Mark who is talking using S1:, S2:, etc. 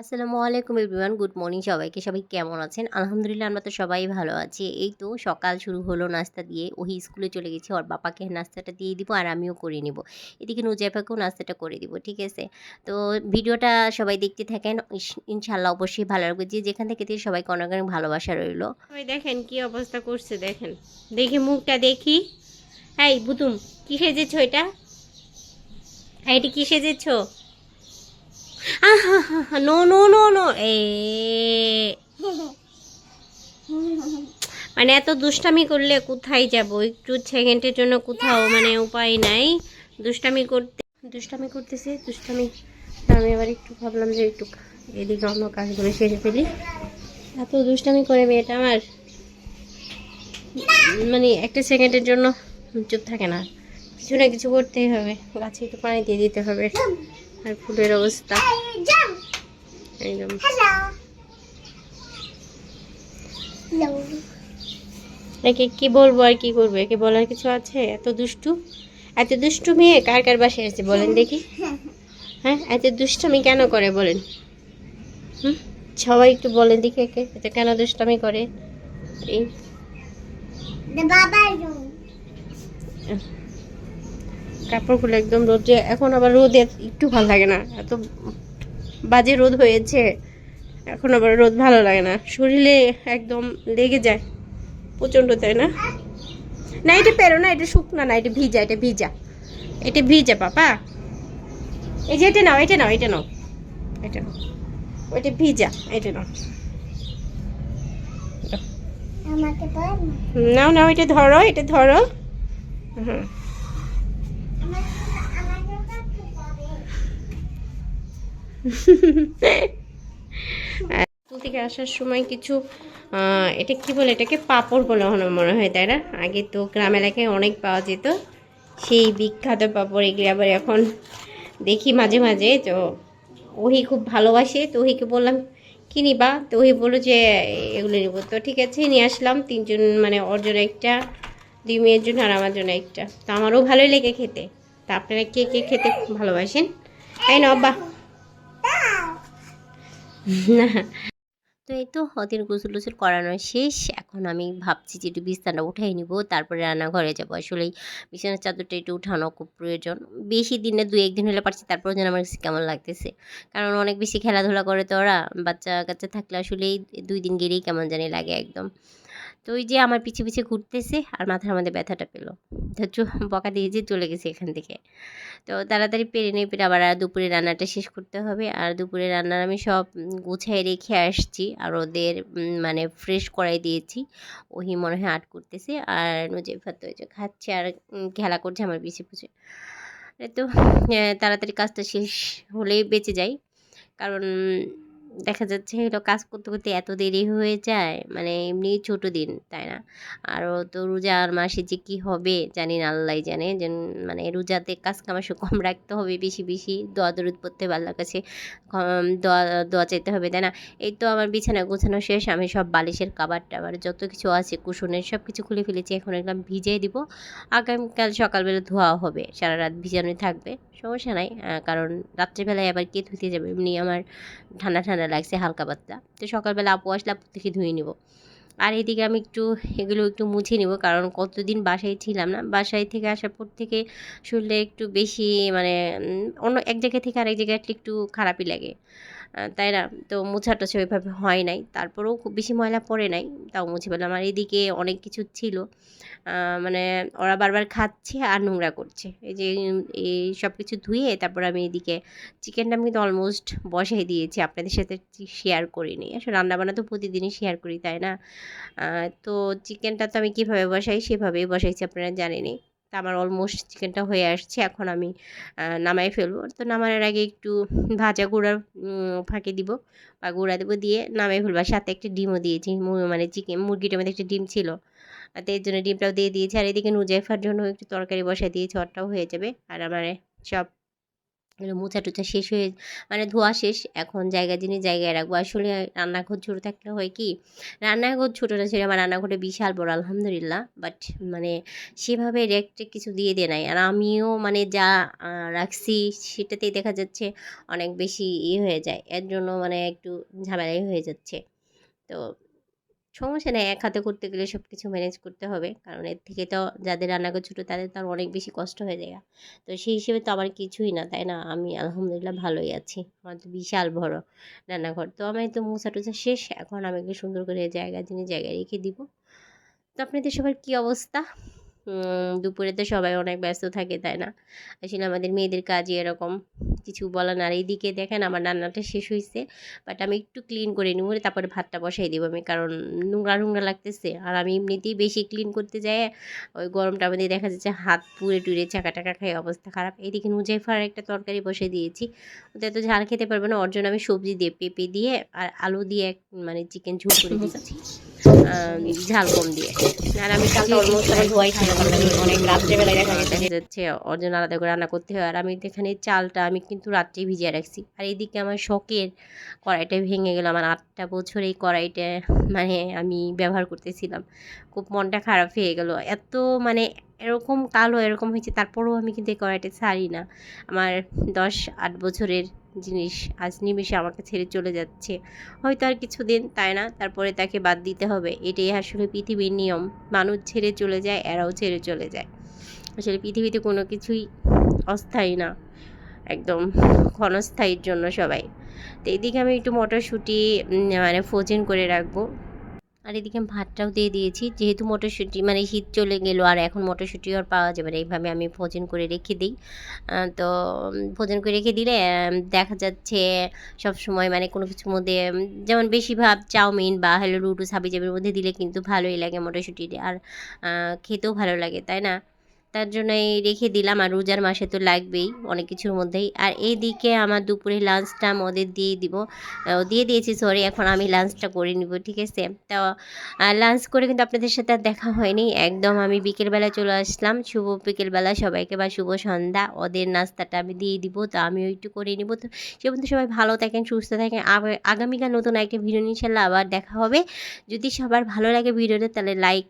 S1: আসসালামু আলাইকুম everyone, good morning সবাইকে। সবাই কেমন আছেন? আলহামদুলিল্লাহ, আমরা তো সবাই ভালো আছি। এই তো সকাল শুরু হলো নাস্তা দিয়ে। ওই স্কুলে চলে গেছি, ওর বাবাকে নাস্তাটা দিয়ে দিব আর আমিও করে নিব। এদিকে নুজাইফাকেও নাস্তাটা করে দিব, ঠিক আছে? তো ভিডিওটা সবাই দেখতে থাকেন। ইনশাল্লাহ অবশ্যই ভালো লাগবে। যে যেখান থেকে দিয়ে সবাইকে অনেক অনেক ভালোবাসা রইল।
S2: দেখেন কি অবস্থা করছে, দেখেন। দেখি মুখটা, দেখি। এই বুতুম কি সেজেছ এটা? এটা কি সেজেছ? নো নো নো নো, এ। মানে এত দুষ্টামি করলে কোথায় যাব? একটু সেকেন্ডের জন্য কোথাও মানে উপায় নাই। দুষ্টামি করতে, দুষ্টামি করতেছে, দুষ্টামি। আমি আবার একটু ভাবলাম যে একটু এদিকে অন্য কাজগুলো সেরে ফেলি। এত দুষ্টামি করে মেয়েটা আমার। মানে একটা সেকেন্ডের জন্য চুপ থাকে না। কিছু না কিছু করতেই হবে। গাছে একটু পানি দিয়ে দিতে হবে। আর ফুলের অবস্থা। একদম একে কি বলব আর কি করব? একে বলার কিছু আছে? এত দুষ্টু? এত দুষ্টু মেয়ে কার কার বাসায় আছে বলেন দেখি। হ্যাঁ এত দুষ্টামি কেন করে বলেন? হুম? সবাই একটু বলেন দেখি একে। এত কেন দুষ্টামি করে? এই। কাপড়গুলো একদম রোদে এখন আবার রোদে একটু ভালো লাগে না। এত বাজে রোদ হয়েছে এখন আবার রোদ ভালো লাগে না। শরীরে একদম লেগে যায় প্রচণ্ড তাই না? না এটা পেরো না এটা শুকনা না এটা ভিজা এটা ভিজা। এটা ভিজা পাপা। এই যে এটা নাও এটা নাও এটা নাও এটা নাও। ওইটা ভিজা এটা নাও। নাও নাও এটা ধরো এটা ধরো। হুম। স্কুল থেকে আসার সময় কিছু এটা কি বলে, এটাকে পাপড় বলে মনে হয়, তাই না? আগে তো গ্রাম এলাকায় অনেক পাওয়া যেত। সেই বিখ্যাত পাপড়, এগুলি আবার এখন দেখি মাঝে মাঝে। তো ওহি খুব ভালোবাসে, তো ওহিকে বললাম, কি নিবা? তো ওহি বলল যে, এগুলো নিব। তো ঠিক আছে, নিয়ে আসলাম। তিনজন মানে ওর জন্য একটা, দুই মেয়ের জন্য আর আমার জন্য একটা। তো আমারও ভালোই লেগে খেতে। তা আপনারা কে কে খেতে ভালোবাসেন? তাই না আব্বা না
S1: তো এই তো ওদের গোসল টোসল করানো শেষ। এখন আমি ভাবছি যে একটু বিছানা উঠাই নিব, তারপরে রান্নাঘরে যাব। আসলেই বিছানার চাদরটা একটু উঠানো খুব প্রয়োজন। বেশি দিনে দু একদিন হলে পারছি তারপরে যেন আমার কাছে কেমন লাগতেছে। কারণ অনেক বেশি খেলাধুলা করে তো ওরা বাচ্চা কাচ্চা থাকলে আসলেই দুই দিন গেলেই কেমন জানি লাগে একদম। তো ওই যে আমার পিছে পিছে ঘুরতেছে আর মাথার মধ্যে ব্যথাটা পেল। তো বকা দিয়ে যে চলে গেছে এখান থেকে। তো তাড়াতাড়ি পেরে নিয়ে পেরে আবার দুপুরে রান্নাটা শেষ করতে হবে। আর দুপুরে রান্নার আমি সব গুছিয়ে রেখে আসছি। আর ওদের মানে ফ্রেশ করাই দিয়েছি। ওহি মনে হয় আর্ট করতেছে। আর নুজেফা তো ওই যে খাচ্ছে আর খেলা করছে আমার পিছে পিছে। তো তাড়াতাড়ি কাজটা শেষ হলেই বেঁচে যাই। কারণ দেখা যাচ্ছে হলো কাজ করতে করতে এত দেরি হয়ে যায়। মানে এমনি ছোট দিন, তাই না? আরও তো রোজার মাসে যে কী হবে, জানি না, আল্লাহ জানে। যে মানে রোজাতে কাজ কামাশো কম রাখতে হবে, বেশি বেশি। দোয়া, দরুদ পড়তে হবে আল্লাহর কাছে। দোয়া দোয়া চাইতে হবে, তাই না? এই তো আমার বিছানা গোছানো শেষ। আমি সব বালিশের কাবার টাবার যত কিছু আছে কুশনের সব কিছু খুলে ফেলেছি। এখন একদম ভিজিয়ে দিব। আগামীকাল সকালবেলা ধোয়া হবে। সারা রাত ভিজানোই থাকবে। সমস্যা নাই। কারণ রাত্রেবেলায় আবার কে ধুতে যাবে। এমনি আমার ঠান্ডা ঠান্ডা লাগছে হালকা পাতলা। তো সকালবেলা আপু আসলে আপু থেকে ধুয়ে নিব। আর এদিকে আমি একটু এগুলো একটু মুছে নিব, কারণ কতদিন বাসায় ছিলাম না, বাসায় থেকে আসার পর থেকে শরীরটা একটু বেশি মানে অন্য এক জায়গা থেকে আরেক জায়গায় একটু খারাপই লাগে। তাই না? তো মোছাটা সেভাবে হয় নাই। তারপরেও খুব বেশি ময়লা পড়ে নাই, তাও মুছে পেলাম আর এদিকে অনেক কিছু ছিল। মানে ওরা বারবার খাচ্ছে আর নোংরা করছে। এই যে এই সব কিছু ধুয়ে তারপর আমি এদিকে চিকেনটা আমি কিন্তু অলমোস্ট বসাই দিয়েছি। আপনাদের সাথে শেয়ার করিনি আসলে রান্নাবান্না তো প্রতিদিনই শেয়ার করি, তাই না? তো চিকেনটা তো আমি কীভাবে বসাই সেভাবেই বসাইছি, আপনারা জানেনই তা আমার অলমোস্ট চিকেনটা হয়ে আসছে, এখন আমি নামাই ফেলব। তো নামানোর আগে একটু ভাজা গুঁড়ার ফাঁকে দিব বা গুঁড়া দেবো দিয়ে নামাই ফেলব। সাথে একটা ডিমও দিয়েছি মানে চিকেন মুরগিটার মধ্যে একটা ডিম ছিল। আর জন্য ডিমটাও দিয়ে দিয়েছি। আর এদিকে নুজাইফার জন্য একটু তরকারি বসাই দিয়েছি, ওরটাও হয়ে যাবে। আর আমার সব মোছা টুচা শেষ হয়ে মানে ধোয়া শেষ। এখন জায়গা জিনিস জায়গায় রাখব। আসলে রান্নাঘর ছোটো থাকলে হয় কি, রান্নাঘর ছোটো না ছিল আমার রান্নাঘরে বিশাল বড়, আলহামদুলিল্লাহ। বাট মানে সেভাবে রেকটে কিছু দিয়ে দিয়ে নাই। আর আমিও মানে যা রাখছি সেটাতেই দেখা যাচ্ছে অনেক বেশি ই হয়ে যায়। এর জন্য মানে একটু ঝামেলাই হয়ে যাচ্ছে। তো সমস্যা নেই, এক হাতে করতে গেলে সব কিছু ম্যানেজ করতে হবে। কারণ এর থেকে তো যাদের রান্না ছোটো, তাদের তো অনেক বেশি কষ্ট হয়ে যায়। তো সেই হিসেবে তো আমার কিছুই না, তাই না? আমি আলহামদুলিল্লাহ ভালোই আছি। আমার তো বিশাল বড় রান্নাঘর। তো আমি তো মোছা টুসা শেষ, এখন আমি একটু সুন্দর করে জায়গা জিনিস জায়গায় রেখে দিব। তো আপনাদের সবার কী অবস্থা? দুপুরে তো সবাই অনেক ব্যস্ত থাকে তাই না? আসলে আমাদের মেয়েদের কাজই এরকম কিছু বলার না। এইদিকে দেখেন আমার রান্নাটা শেষ হয়েছে বাট আমি একটু ক্লিন করে নিব তারপরে ভাতটা বসাই দিব আমি কারণ নোংরা নোংরা লাগতেছে। আর আমি এমনিতেই বেশি ক্লিন করতে যাই ওই গরমটা আমাদের দেখা যাচ্ছে হাত পুড়ে টুড়ে চাকা টাকা খাই অবস্থা খারাপ। এইদিকে নুজাইফার একটা তরকারি বসে দিয়েছি ওটা তো ঝাল খেতে পারবে না ওর জন্য আমি সবজি দিয়ে পেঁপে দিয়ে আর আলু দিয়ে এক মানে চিকেন ঝোল করে আহ, ঝাল কম দিয়ে। আর আমি অনেক রাত্রেবেলায় দেখা দেখা যাচ্ছে ওর জন্য আলাদা করে রান্না করতে হয়। আর আমি এখানে চালটা আমি কিন্তু রাত্রে ভিজিয়ে রাখছি। আর এইদিকে আমার শখের কড়াইটা ভেঙে গেল। আমার আটটা বছর এই কড়াইটা মানে আমি ব্যবহার করতেছিলাম। খুব মনটা খারাপ হয়ে গেল। এত মানে এরকম কালো এরকম হয়েছে তারপরেও আমি কিন্তু এই কড়াইটা ছাড়ি না। আমার দশ আট বছরের জিনিস আজ নিমেষে আমাকে ছেড়ে চলে যাচ্ছে। হয়তো আর কিছুদিন, তাই না? তারপরে তাকে বাদ দিতে হবে। এটাই আসলে পৃথিবীর নিয়ম। মানুষ ছেড়ে চলে যায়, এরাও ছেড়ে চলে যায়। আসলে পৃথিবীতে কোনো কিছুই অস্থায়ী না। একদম ক্ষণস্থায়ীর জন্য সবাই। তো এদিকে আমি একটু মটরশুঁটি মানে ফোজেন করে রাখব। আর এদিকে ভাতটাও দিয়ে দিয়েছি। যেহেতু মটরশুঁটি মানে শীত চলে গেলো আর এখন মটরশুঁটি আর পাওয়া যাবে না, এইভাবে আমি ভোজন করে রেখে দিই। তো ভোজন করে রেখে দিলে দেখা যাচ্ছে সব সময় মানে কোনো কিছুর মধ্যে যেমন বেশিরভাগ চাউমিন বা হলো রুটু হাবিজাবির মধ্যে দিলে কিন্তু ভালোই লাগে মটরশুঁটি আর খেতেও ভালো লাগে, তাই না? তার জন্যই রেখে দিলাম আর রোজার মাসে তো লাগবেই অনেক কিছুর মধ্যেই। আর এই দিকে আমার দুপুরে লাঞ্চটা ওদের দিয়ে দিব। দিয়ে দিয়েছি সরি এখন আমি লাঞ্চটা করে নিব, ঠিক আছে? তো লাঞ্চ করে কিন্তু আপনাদের সাথে আর দেখা হয়নি। একদম আমি বিকেলবেলা চলে আসলাম। শুভ বিকেলবেলা সবাইকে বা শুভ সন্ধ্যা। ওদের নাস্তাটা আমি দিয়ে দিব, তো আমিও একটু করে নিব। তো সে পর্যন্ত সবাই ভালো থাকেন, সুস্থ থাকেন। আগামীকাল নতুন একটা ভিডিও ইনশাল্লাহ আবার দেখা হবে। যদি সবার ভালো লাগে ভিডিওটা তাহলে লাইক